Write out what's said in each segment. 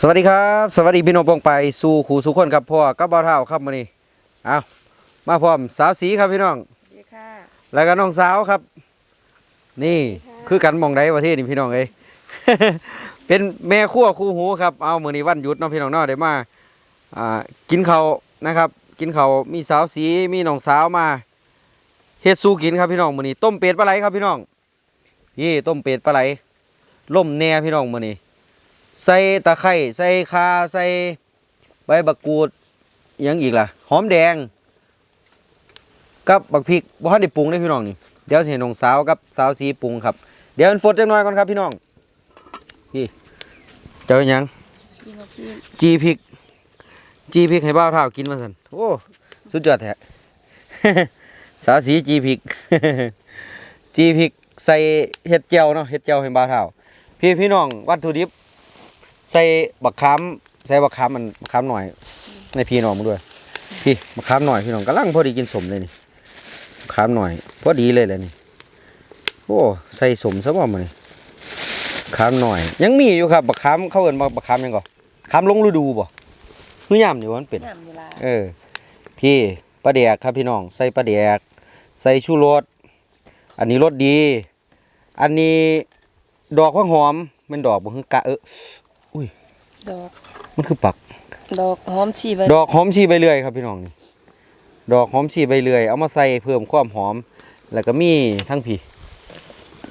สวัสดีครับ สวัสดีพี่น้องปองไปสู่ขู่สู่คนครับพ่อกับบ่าวเท่าครับมื้อนี้เอามาพร้อมสาวสีครับพี่น้องดีค่ะแล้วก็น้องสาวครับ นี่คือกันหมองใดประเทศนี่พี่น้องเอ้ย เป็นแม่ครัวคู่หูครับเอามื้อนี้วันหยุดเนาะพี่น้องเนาะได้มาอ่ากินข้าวนะครับ กินข้าวมีสาวสีมีน้องสาวมาเฮ็ดสู้กินครับพี่น้องมื้อนี้ต้มเป็ดปลาไหลครับพี่น้องนี่ต้มเป็ดปลาไหลล่มแหน่พี่น้องมื้อนี้ ใส่ตะไคร้ใส่คาใส่ใบบักกูดอิหยังอีกล่ะ หอมแดง กับบักพริกบ่ทันได้ปรุงเด้พี่น้องนี่เดี๋ยวสิให้น้องสาวกับสาวสีปรุงครับ เดี๋ยวมันฟดจักหน่อยก่อนครับพี่น้องพี่เจ้าหยังพี่มาพี่จีพริกจีพริกให้บ้าวเท่ากินมาสั่นโอ้สุดยอดแท้สาวสีจีพริกจีพริกใส่เห็ดเจียวเนาะเห็ดเจียวให้บ้าวเท่าพี่พี่น้องวัตถุดิบ ใส่บักขามใส่บักขามมันบักขามหน่อย ในพี่น้องมาด้วย พี่บักขามหน่อยพี่น้องกำลังพอดีกินสมเลยนี่บักขามหน่อยพอดีเลยแหละนี่โอ้ใส่สมซะบ่มานี่บักขามหน่อย ยังมีอยู่ครับบักขามเขาเอิ้นว่าบักขามหยังก่อขามลงฤดูบ่คือยามนี่ว่ามันเป็นน้ำเวลาเออ พี่ปลาแดกครับพี่น้อง ใส่ปลาแดก ใส่ชูรสอันนี้รสดี อันนี้ดอกข้างหอมแมันดอกบ่คือกะเออ ดอก มันคือปัก ดอกหอมชีใบดอกหอมชีใบเลื่อยครับพี่น้องนี่ดอกหอมชีใบเลื่อยเอามาใส่เพิ่มความหอม แล้วก็มีทั้งพี่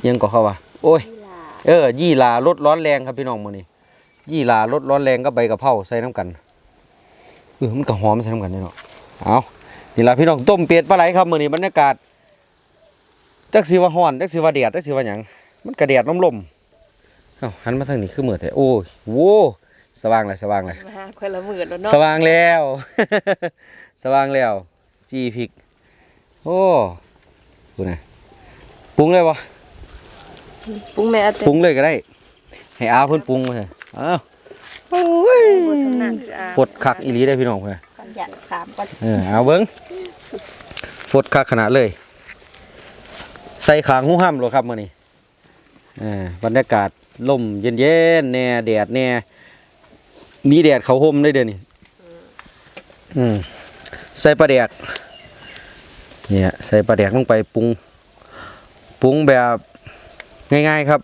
ยังก็เข้าว่าโอ้ย เออ ยี่หลาลดร้อนแรงครับพี่น้องมื้อนี้ยี่หลาลดร้อนแรงก็ใบกะเพราใส่น้ำกันเออมันก็หอมใส่น้ำกันนี่เนาะเอานี่ล่ะพี่น้องต้มเป็ดปลาไหลครับมื้อนี้บรรยากาศจักสิว่าร้อนจักสิว่าแดดจักสิว่าหยังมันก็แดดลมๆเอ้าหันมาทางนี้คือมื้อแท้โอ้ยโว้ สว่างเลยสว่างเลยมาคนละหมื่นแล้วเนาะสว่างแล้ว สว่างแล้วจีพริก โอ้ดูนะปรุงเลยวะปรุงแม่อาเต็ปรุงเลยก็ได้ ให้อาเพิ่นปรุงมาเถอะอ้าวโอ้ยบ่สำนักคืออาฟดคักอีหลีได้อพี่น้องเพื่อน กันหยันขามก่อนเออเอาเบิ้งฟดคักขนาดเลย ใส่ขางหูห้ามเลยครับมื้อนี้เออบรรยากาศลมเย็นๆแน่แดดแน่ มีแดดเขาห่มได้เดือนนี้อืมใส่ปลาแดกเนี่ยใส่ปลาแดกลงไปปรุงปรุงแบบง่าย ๆครับ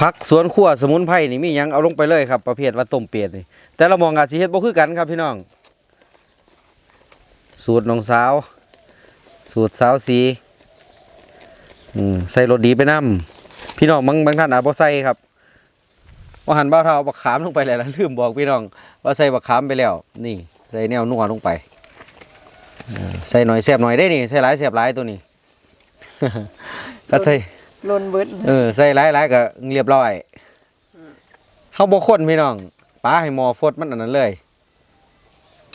ผักสวนครัวสมุนไพรนี่มียังเอาลงไปเลยครับ ประเภทว่าต้มเป็ดนี่แต่เรามองอาจสิเฮ็ดบ่คือกันครับพี่น้อง สูตรน้องสาว สูตรสาวสีใส่รสดีไปนํพี่น้องบางบางท่านอาจบ่ใส่ครับ ว่าหันบ้าวเท่าเอาบักขามลงไปแล้วล่ะลืมบอกพี่น้อง ว่าใส่บักขามไปแล้ว นี่ใส่แนวนัวลงไปเออใส่หน่อยแซ่บหน่อยได้นี่ใส่หลายแซ่บหลายตัวนี้ก็ใส่ลนเบิดเออใส่หลายๆก็เรียบร้อยเฮาบ่คนพี่น้องป้าให้หมอฟดมันอันนั้นเลย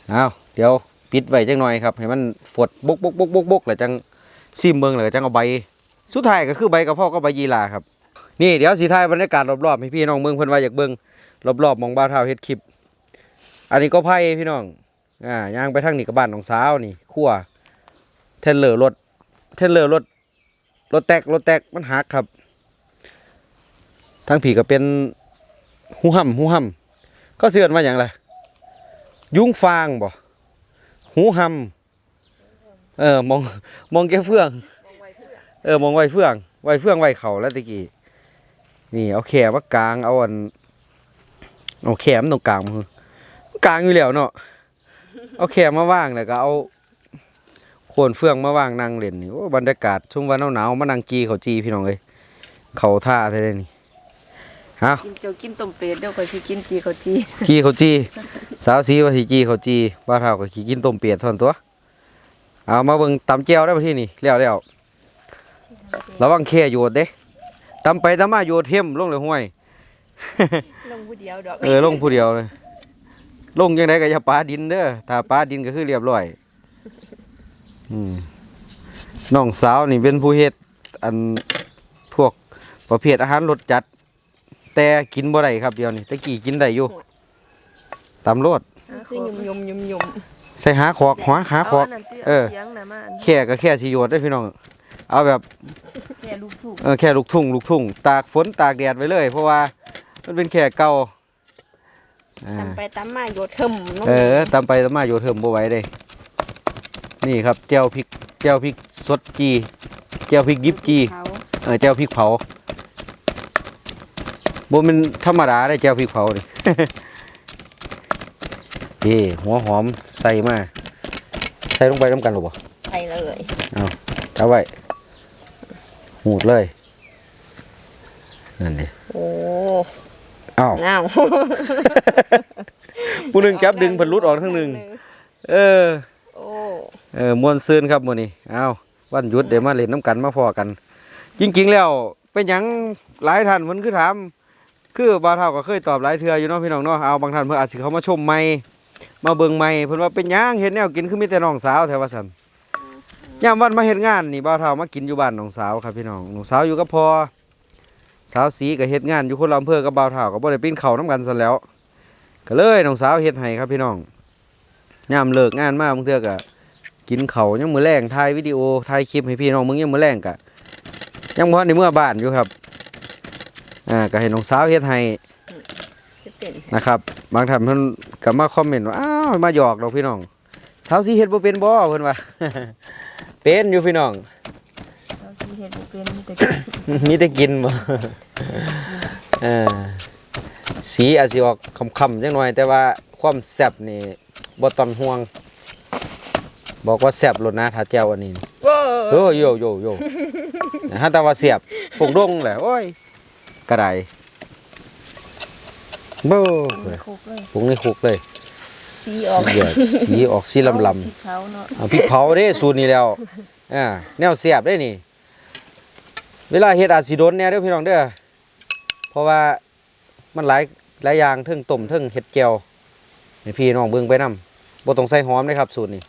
เอาเดี๋ยวปิดไว้จังหน่อยครับ ให้มันฟดบกบกบกบกบกแล้วจังซิมเบิ่งแล้วก็จังเอาใบ สุดท้ายก็คือใบกระเพราก็ใบยีราครับ นี่เดี๋ยวสิถ่ายบรรยากาศรอบๆให้พี่น้องเบิ่งเพิ่นว่าอยากเบิ่งรอบๆมองบ้าวเท้าเฮ็ดคลิป อันนี้ก็ไผ่พี่น้องอ่าย่างไปทางนี้ก็บ้านน้องสาวนี่ครัวเทรลเลอร์รถเทรลเลอร์รถรถแตกรถแตกมันหักครับทั้งผีก็เป็นหูห่ำหูห่ำก็เสื่อนว่าอย่างไรยุ้งฟางบ่หูห่ำเออมองมองแกเฟือง เออมองไวเฟืองไวเฟืองไวเข่าแล้วตะกี้ นี่เอาแขมากลางเอาอันเอาแขมตรงกลางมือกลางอยู่แล้วเนาะเอาแขมมาว่างแล้วก็เอาโคนเฟืองมาว่างนั่งเล่นนี่โอ้บรรยากาศช่วงวันหนาวๆมานั่งกีเขาจีพี่น้องเอ้ยเขาท่าเท่านี้เอากินเจียวกินต้มเป็ดเดี๋ยวค่อยสิกินจีเขาจีจีเขาจีสาวสีว่าสิจีเขาจีว่าเท่าก็ขี้กินต้มเปียดเท่านั้นตัวเอามาเบิ่งตำแก้วได้ป่ะที่นี่แล้วแล้วระวังแค่โยดเด้ ตำไปตำมาโยดเทมลงเลยห้วย ลงผู้เดียวดอกเออลงผู้เดียวเลยลงยังไงก็อย่าปาดินเด้อถ้าปาดินก็คือเรียบร้อยอืมน้องสาวนี่เป็นผู้เฮ็ดอันพวกประเภทอาหารรสจัด แต่กินบ่ได้ครับเดียวนี่ตะกี้กินได้อยู่ตำรวจคือยุ่มยุ่มยุ่มยุ่มใส่หาขอกหัวหาขอกนนั้นสิเออเสียงน่ะมาอันแค่ก็แค่สิโยดได้อพี่น้อง เอาแบบแค่ลูกถูกเออแค่ลูกทุ่งลูกทุ่งตากฝนตากแดดไว้เลย เพราะว่ามันเป็นแค่เก่าอ่าตำไปตำมาโยดเทิมลงเออตามไปตามมาอยู่เทิมบ่ไหว้เด้นี่ครับแจ่วพริกแจ่วพริกสดจีแจ่วพริกยิบจีเขาเออแจ่วพริกเผาบ่แมันธรรมดาได้แจ่วพริกเผานี่ นี่หัวหอมใส่มาใส่ลงไปน้ำกันหรือบ่ใส่เลย เอาไว้ หูดเลย นั่นดิโอ้อ้าวน้าวผู้หนึงจับดึงเพิ่นหลุดออกทั้งหนึงเออโอ้เออมวนซืนครับมื้อนี้อ้าววันหยุดเดี๋ยวมาเล่นน้ำกันมาพอกัน จริง ๆ แล้วเป็นหยังหลายท่านเพิ่นคือถาม คือบ่าวเฒ่าก็เคยตอบหลายเทื่ออยู่เนาะพี่น้องเนาะเอาบางท่านเพิ่นอาจสิเข้ามาชมใหม่มาเบิ่งใหม่เพิ่นว่าเป็นหยังเฮ็ดแนวกินคือมีแต่น้องสาวแถวว่าซั่น ยามวันมาเฮ็ดงานนี่บ่าวเฒ่ามากินอยู่บ้านน้องสาวครับพี่น้องน้องสาวอยู่กับพ่อสาวสีก็เฮ็ดงานอยู่คนละอำเภอกับบ่าวเฒ่าก็บ่ได้ปีนเขานํกันซะแล้ว ก็เลยน้องสาวเฮ็ดให้ครับพี่น้องยามเลิกงานมาบางเทื่อก็กินเขาวยังมือแรงถ่ายวิดีโอถ่ายคลิปให้พี่น้องมึงยังมือแรงกะยังบ่ทันในเมื่อบ้านอยู่ครับอ่าก็ให้น้องสาวเฮ็ดให้นะครับ บางท่านเพิ่นก็มาคอมเมนต์ว่าอ้าวมาหยอกดอกพี่น้องสาวสิเฮ็ดบ่เป็นบ่เพิ่นว่า เป็นอยู่พี่น้องเราสิเฮ็ดบ่เป็นมีแต่มีแต่กินบ่เออสีอาจสิออกคำๆจังหน่อย แต่ว่าความแซ่บนี่บ่ต้องห่วง บอกว่าแซ่บโลดนะถ้าแจ่วอันนี้โอ้โอ้โยโยโยฮะแต่ว่าเสียบฝงดงแหละโอ้ยกระไดเบ้อโคกเลยฝงในคุกเลย สีออกเดือดสีออกสีลำลพริกเขาเนาะำเอาพริกเผาเด้สูตรนี้แล้วอ่าแนวเสียบได้นี่ เวลาเฮ็ดอาจสิโดนเนี่ยเด้อพี่น้องเด้อเพราะว่ามันหลายหลายอย่างเทิงต้มเทิงเห็ดแจ่วให้พี่น้องเบิ่งไปนํบ่ต้องใส่หอมนะครับ สูตรนี้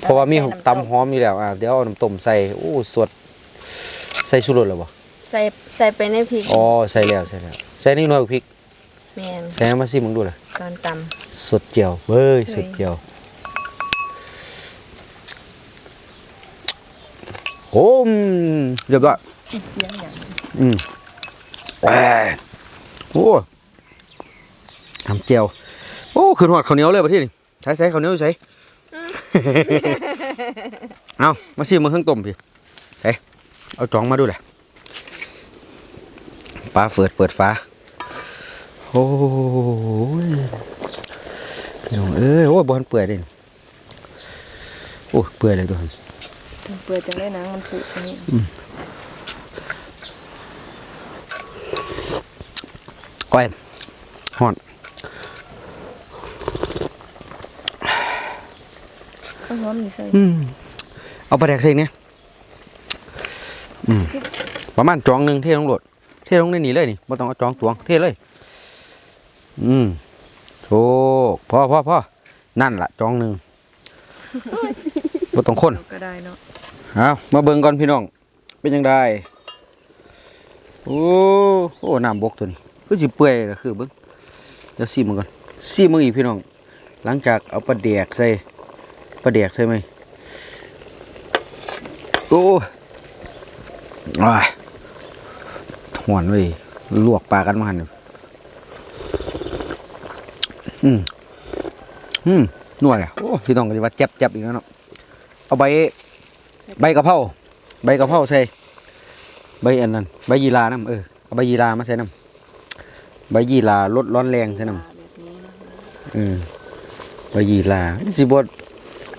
เพราะว่ามีตำหอมอยู่แล้วอ่าเดี๋ยวเอาน้ำต้มใส่โอ้สดใส่ชูรสแล้วบ่ใส่ใส่ไปในพริกอ๋อใส่แล้วใส่แล้วใส่นี่หน่อยพริก แม่นใส่มาซิมึงดูล่ะตอนตสดเจียวเว้ยเฮ้ยสดเจียว โอ้มเรียบร้อยำเสียงอย่างอืมแหมโอ้ทำเจียว โอ้ขึ้นหอดข้าวเหนียวเลยประเทศนี่ใช้ใช้ข้าวเหนียวอยู่ใช้ เอามาซิมึงข้างต้มพี่ใส่เอาจองมาดูแหละปลาเฟิดเปิดฟ้า โอ้ยพี่น้องเอ้ยโอ้ยบอลเปื่อยเลยนี่โอ้ยเปื่อยเลยตัวนี้เปื่อยจังเลยหนังมันผุอันนี้ก้อยหอนเอาหอมนี่ใส่อืมเอาปลาแดกใส่เนี่ยอืมประมาณจองหนึ่งเทลงโหลดเทลงในนี่เลยนี่ไม่ต้องเอาจองตวงเทเลย อืมโชคพ่อพ่อพ่อนั่นล่ะจองหนึ่งบ่ต้องคนก็ได้เนาะเอามาเบิ่งก่อนพี่น้อง เป็นยังไงโอ้โอ้น้ำบกตัวนี้คือสิเปื่อยก็คือเบิ่งเดี๋ยวซีมันก่อนซีมึงอีกพี่น้อง หลังจากเอาปลาแดกใส่ปลาแดกใส่ไหมโอ้อ้ายถวนเว้ยลวกปลากันมาหันนี่ อืมอืมนวดอะโอ้พี่น้องก็จะว่าเจ็บเจ็บอีกแล้วเนาะเอาใบใบกะเพราใบกะเพราใส่ใบอันนั้นใบยีราน้ำเออเอาใบยีรามาใส่น้ำใบยีราลดร้อนแรงใส่น้ำอืมใบยีราสิบด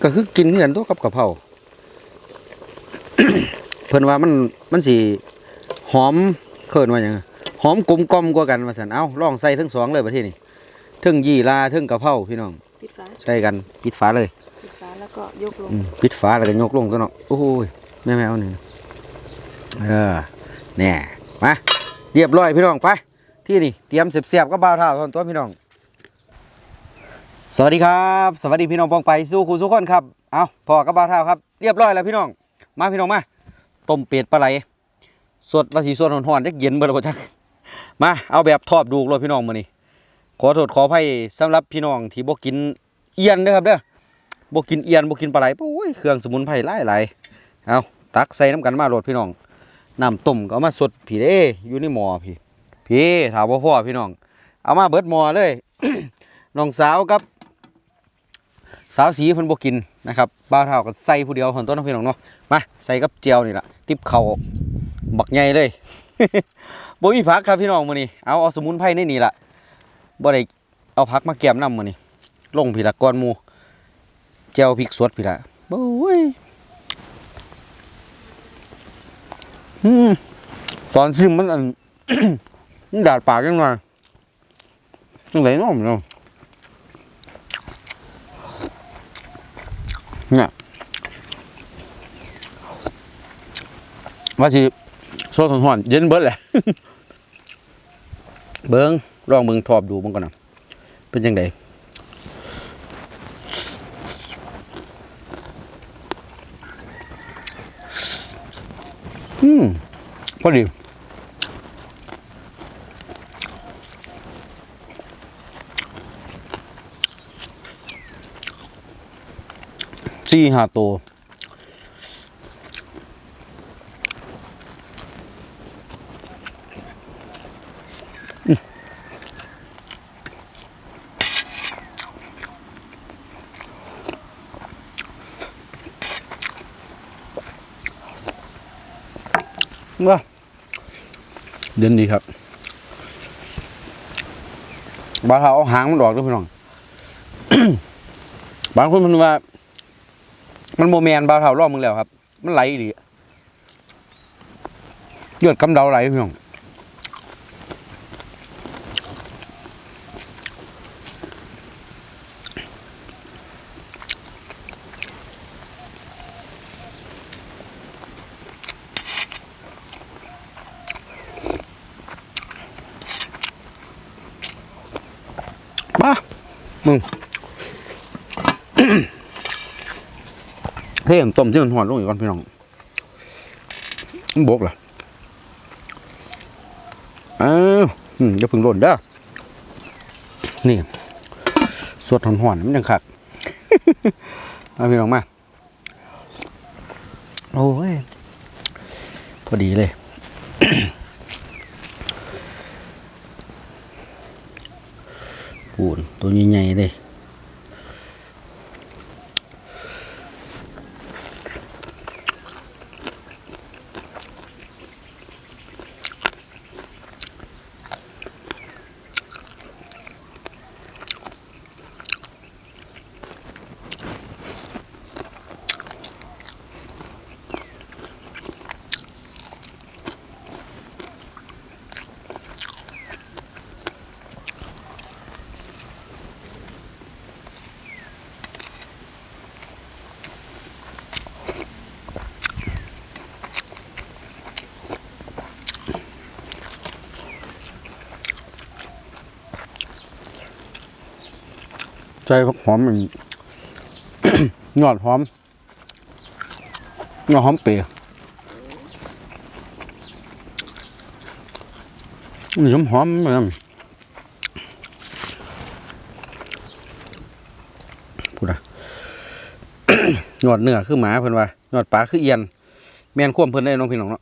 ก็คือกินเหมือนตัวกับกะเพราเพิ่นว่ามันมันสิหอมเคินว่าหยังหอมกลมกลอมกว่ากันว่าซั่นเอาลองใส่ทั้งสองเลยประเทศนี้ เทั้งยีราเทั้งกะเพราพี่น้องปิดฝาใส่กันปิดฝาเลยปิดฝาแล้วก็ยกลงอืมปิดฝาแล้วก็ยกลงตัวเนาะโอ้ยแม่แมวนี่เออแน่มาเรียบร้อยพี่น้องไปที่นี่เตรียมเสียบๆก็บ่าวเท่าทนตัวพี่น้อง สวัสดีครับ สวัสดีพี่น้องปองไปสู้ครูสุกคนครับเอาพอกับบ่าวเท่าครับเรียบร้อยแล้วพี่น้อง มาพี่น้องมาต้มเป็ดปลาไหลสดว่าสีสดหอนๆจักเย็นเบ่ละบ่จักมาเอาแบบทอดดูกเลยพี่น้องมื้อนี้ ขอโทษขออภัยสำหรับพี่น้องที่บ่กินเอียนเด้อครับเด้อบกินเอียนบกินปลาไหลโอ้ยเครื่องสมุนไพรหลายหลายเอาตักใส่น้ำกันมาโหลดพี่น้องน้ำต้มก็เอามาสดพี่เด้อยู่ในหม้อพี่พี่ถามว่าพ่อพี่น้อง เอามาเบิดหม้อเลยน้องสาวกับ สาวสีเพิ่นบ่กินนะครับบ้าวเท่าก็ใส่ผู้เดียวคนต้นพี่น้องเนาะมาใส่กับเจียวนี่ล่ะติบเข่าบักใหญ่เลยบ่มีผักครับพี่น้องมื้อนี้เอาเอาสมุนไพรในนี่ล่ะ บ่ได้เอาผักมาแกมน้ำมื้อนี้ลงพี่ละก่อนหมู่เจียวพริกสดพี่ละโอ้ยอืมตอนซิมมันอัน มันดาดปากจังหน่อยจังไดเนาะพี่น้องเนี่ยว่าสิโซ่ทนหอนๆเย็นเบิดแหละ เบิง ลองเบิงทอบดูมันก่อนนะเป็นยังไงอืมพอดีสี่ห้าตัว ว่าเด่นดีครับบาเทาเอาหางมันออกด้วยพี่น้อง บางคนมันว่า มันโมแมนบาเทารอบมึงแล้วครับ มันไหลดีเลือดกำเดาไหลพี่น้อง มามึง เฮ้ยต้มที่มันหอนลงอีกก่อนพี่น้องมบกเหรอเอ้าวอืมอย่าเพึ่งหล่นเด้อนี่สวดหอนๆมันยังขัดเอาพี่น้องมา โอ้ย พอดีเลยปูนตัวใหญ่ๆเลย ใจผักหอมมันยอดหอมยอดหอมเปรี้ยวนี่หอมหอมเหมือนกันพูดอะยอดเนื้อคือหมาเพิ่นว่ายอดปลาคือเอียน แม่นควมเพิ่นได้น้องพี่น้องเนาะ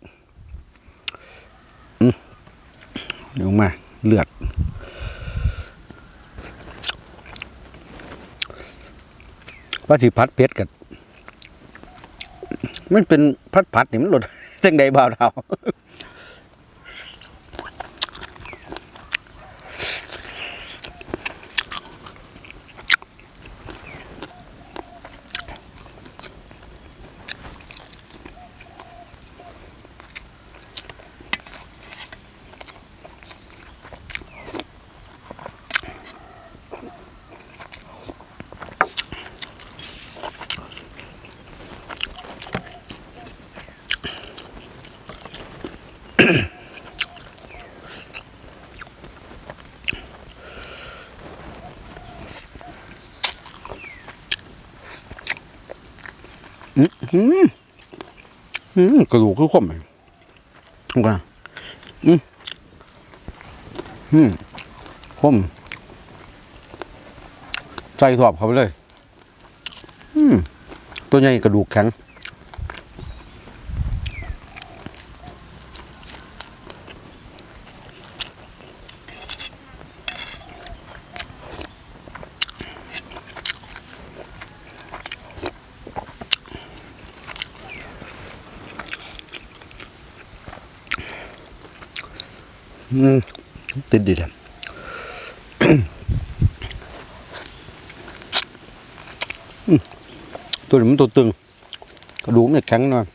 เดี๋ยวมาเลือด ว่าสิพัดเพชรกันมันเป็นพัดพัดนี่มันหลดจังใดบ่าวเท่า อืมอืมกระดูกคือขมเลยทำกันนะอืมอืมขมใจสอบเขาไปเลย อืมตัวใหญ่กระดูกแข็ง อืม ติดดีเลยอืมตัวนี้มันตัวตึงกระดูกมันจะแข็งหน่อย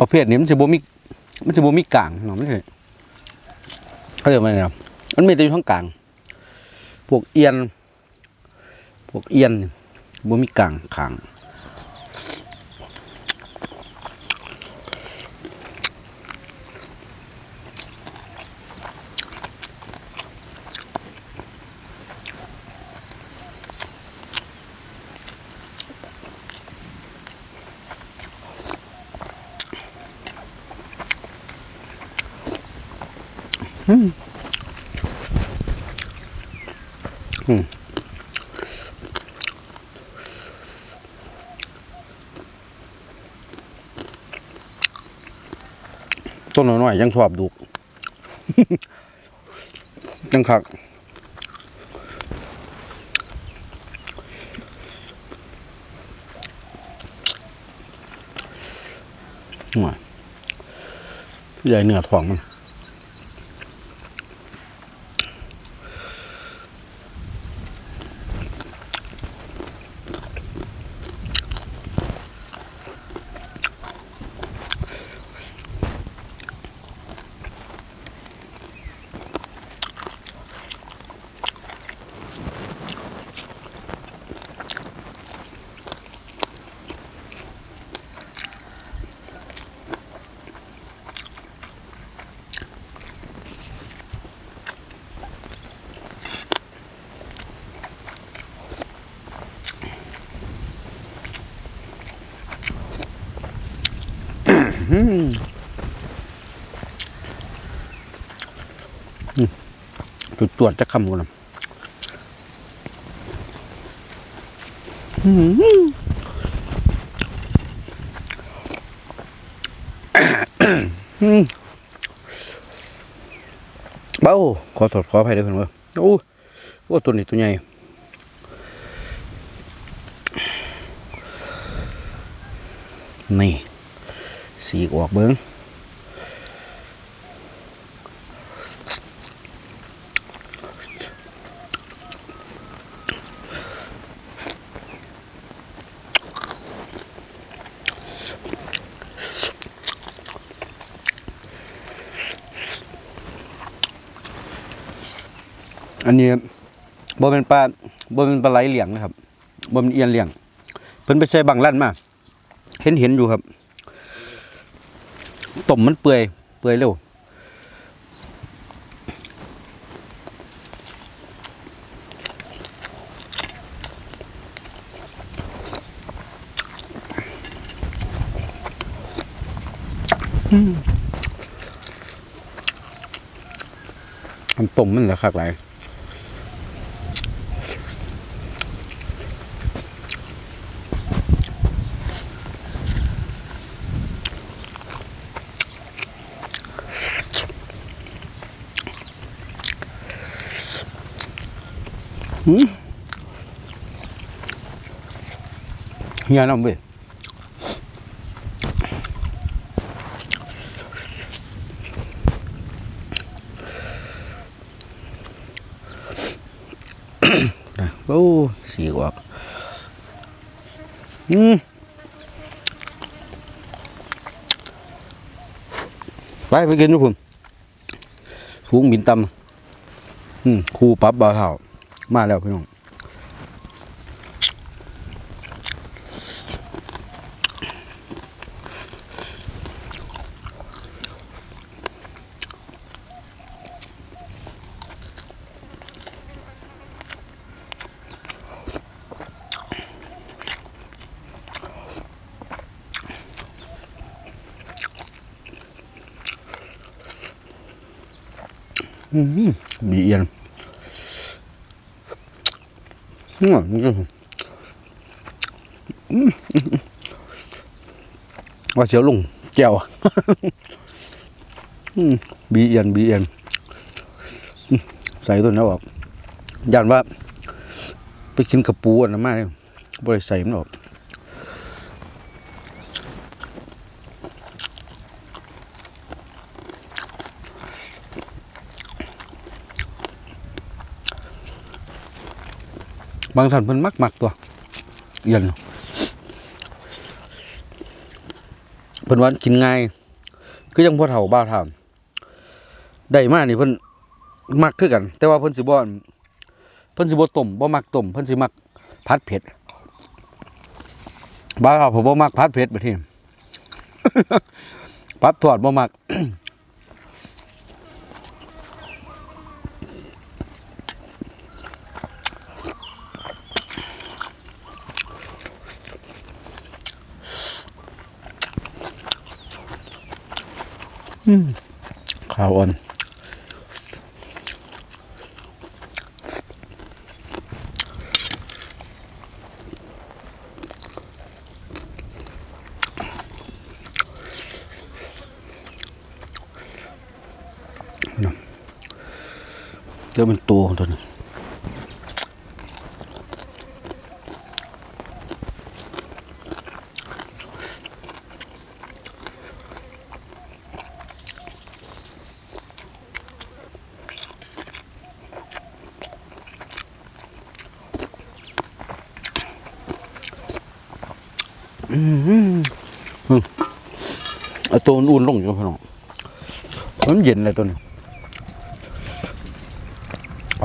ประเภทนี้มันจะบ่มีมันจะบ่มีกลางเนาะไม่ใช่เขาเรียกว่าไงครับมันมีแต่อยู่ทั้งกลางพวกเอียน พวกเอี้ยนบ่มีกลางขาง อยยังชอบดุจังคักหน่อยใหญ่เนื้อท้องมัน จุดตรวจจะคำกันะเบ้าขอโทษขออภัยด้วยเพื่อนเว่าโอ้โอ้ตัวนี้ตัวใหญ่นี่ สีกออกเบิ้งอันนี้บ่เป็นปลาบ่เป็นปลาไหลเหลียงนะครับบ่เป็นเอียนเหลียง เพิ่นไปใส่บังลั่นมา เห็นเห็นอยู่ครับ มมันเปื่อยเปื่อยเร็วมันต้มมันเหลือคักหลา เฮียน้ำเว้ยนะโอ้สีออกอืมไปไปกินทุกคนฟูงบินตำอืมครูปรับบาเท่า มาแล้วพี่น้องอืมบีเอียนอืมนี่ก็อืม ว่าเสียวลุงแก้วบีเอียนบีเอียนใส่ตัวนี้ออกยันว่า ไปกินกระปูอันนั้นมาเลยบริใส่มันออก บางท่านเพิ่นมักมักตัวเอียนเพิ่นว่ากินง่าย คือยังพ่อเฒ่าบ้าวถามได้มานี่เพิ่นมักคือกัน แต่ว่าเพิ่นสิบ่อันเพิ่นสิบ่ต้มบ่มักต้มเพิ่นสิมักผัดเผ็ดบ้าวผมบ่มักผัดเผ็ดบัดนี้ผัดทอดบ่มักาวอ่อนเดี๋ยวมันตัวตัวนี้ ตัวอุ่นลงอยู่พี่น้องมันเย็นเลยตัวนี้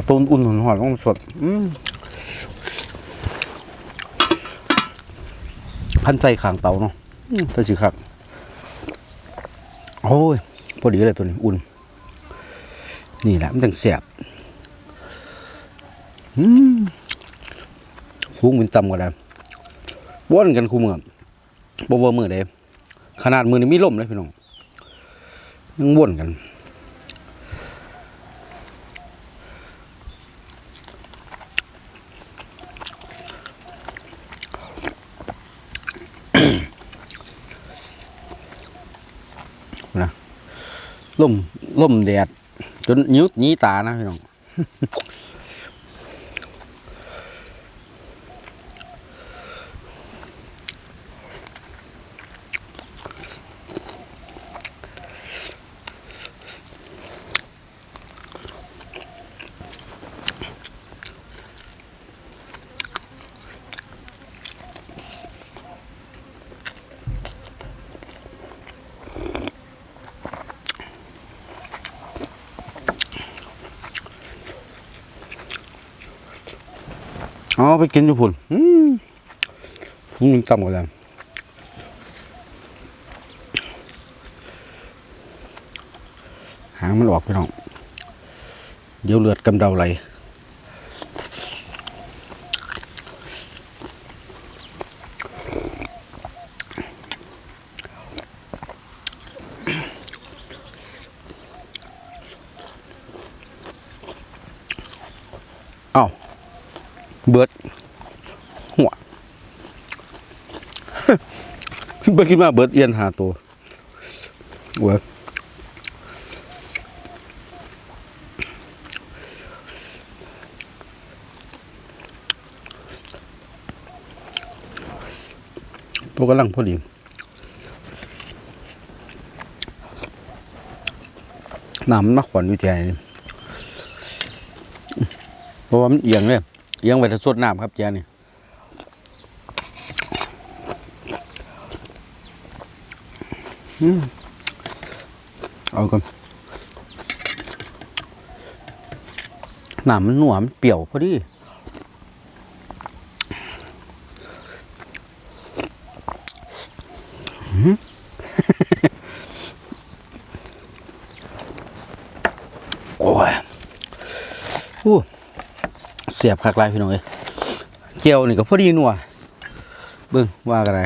ตัวอุ่นๆหอนลงสดพันใจขางเตาเนาะอืมตัวสีขักโอ้ยพอดีเลยตัวนี้อุ่น นี่แหละมันจังแสบอืมสูงเป็นต่ำกว่าแล้วว่นกันคู่มือบ่ว่ามือเด้ ขนาดมือนี่มีล่มเลยพี่น้องยังว่นกัน นะล่มล่มแดด จนนิ้วนี้ตานะพี่น้อง อ๋อไปกินอยู่พุ่นอืมฟุ้งยังต่ำกว่าแล้วหางมันออกพี่น้อง เดี๋ยวเลือดกำเดาไหล เบิดหัวไปคิดมาเบิดเอียนหาตัวเว้ยตัวกำลังพอดีน้ำมันมาขวัญอยู่แจนี่เพราะว่ามันเอียงเลย เอียงไปถ้าสดน้ำครับแจนี่เอาก่อนน้ำมันหนวมเปรี้ยวพอดีโอ้ยอู้ เสียบคักไรพี่น้องเอ้ยเจียวนี่ก็พอดีนัวเบิ่งว่ากันไร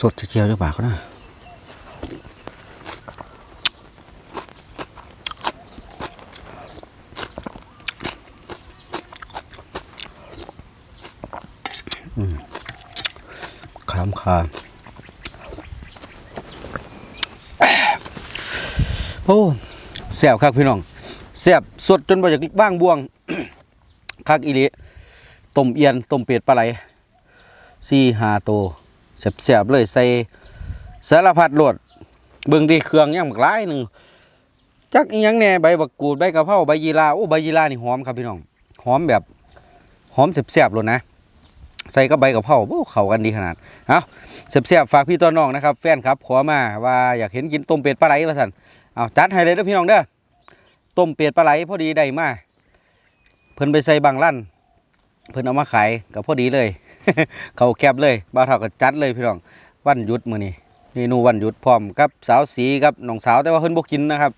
สดจะเจียวจะปากเขานะขามคาโอ้ แซ่บครับพี่น้องแซ่บสดจนบ่อยากบ้างบ่วงคักอีลีต้มเอียนต้มเป็ดปลาไหลสี่ห้าตัวแซ่บๆเลยใส่สารพัดโลดเบิ่งที่เครื่องยังบักหลายหนึงจักอีหยังแหน่ใบบักกูดใบกะเพราใบยีราโอ้ใบยีรานี่หอมครับพี่น้องหอมแบบหอมแซ่บๆโลดนะใส่กับใบกะเพราโอ้เข้ากันดีขนาดเอาเสียบๆฝากพี่ตัวน้องนะครับ แฟนครับขอมาว่าอยากเห็นกินต้มเป็ดปลาไหลว่าสัน เอาจัดให้เลยเด้อพี่น้องเด้อต้มเป็ดปลาไหลพอดีได้มาเพิ่นไปใส่บางลั่นเพิ่นเอามาขายก็พอดีเลย เขาแคบเลยบ่าเท่าก็จัดเลยพี่น้องวันหยุดมื้อนี้เมนูวันหยุดพร้อมกับสาวสีกับน้องสาวแต่ว่าเพิ่นบ่กินนะครับ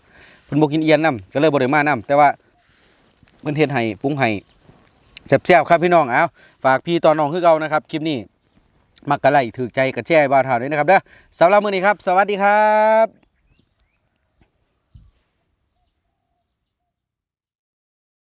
เพิ่นบ่กินเอียนนํก็เลยบ่ได้มานํแต่ว่าเพิ่นเฮ็ดให้ปรุงให้แซ่บๆครับพี่น้องเอาฝากพี่ตอนน้องคือเก่านะครับคลิปนี้มักกะไลถือใจกระแช่บาเท่าด้วยนะครับเด้อสำหรับมื้อนี้ครับ สวัสดีครับ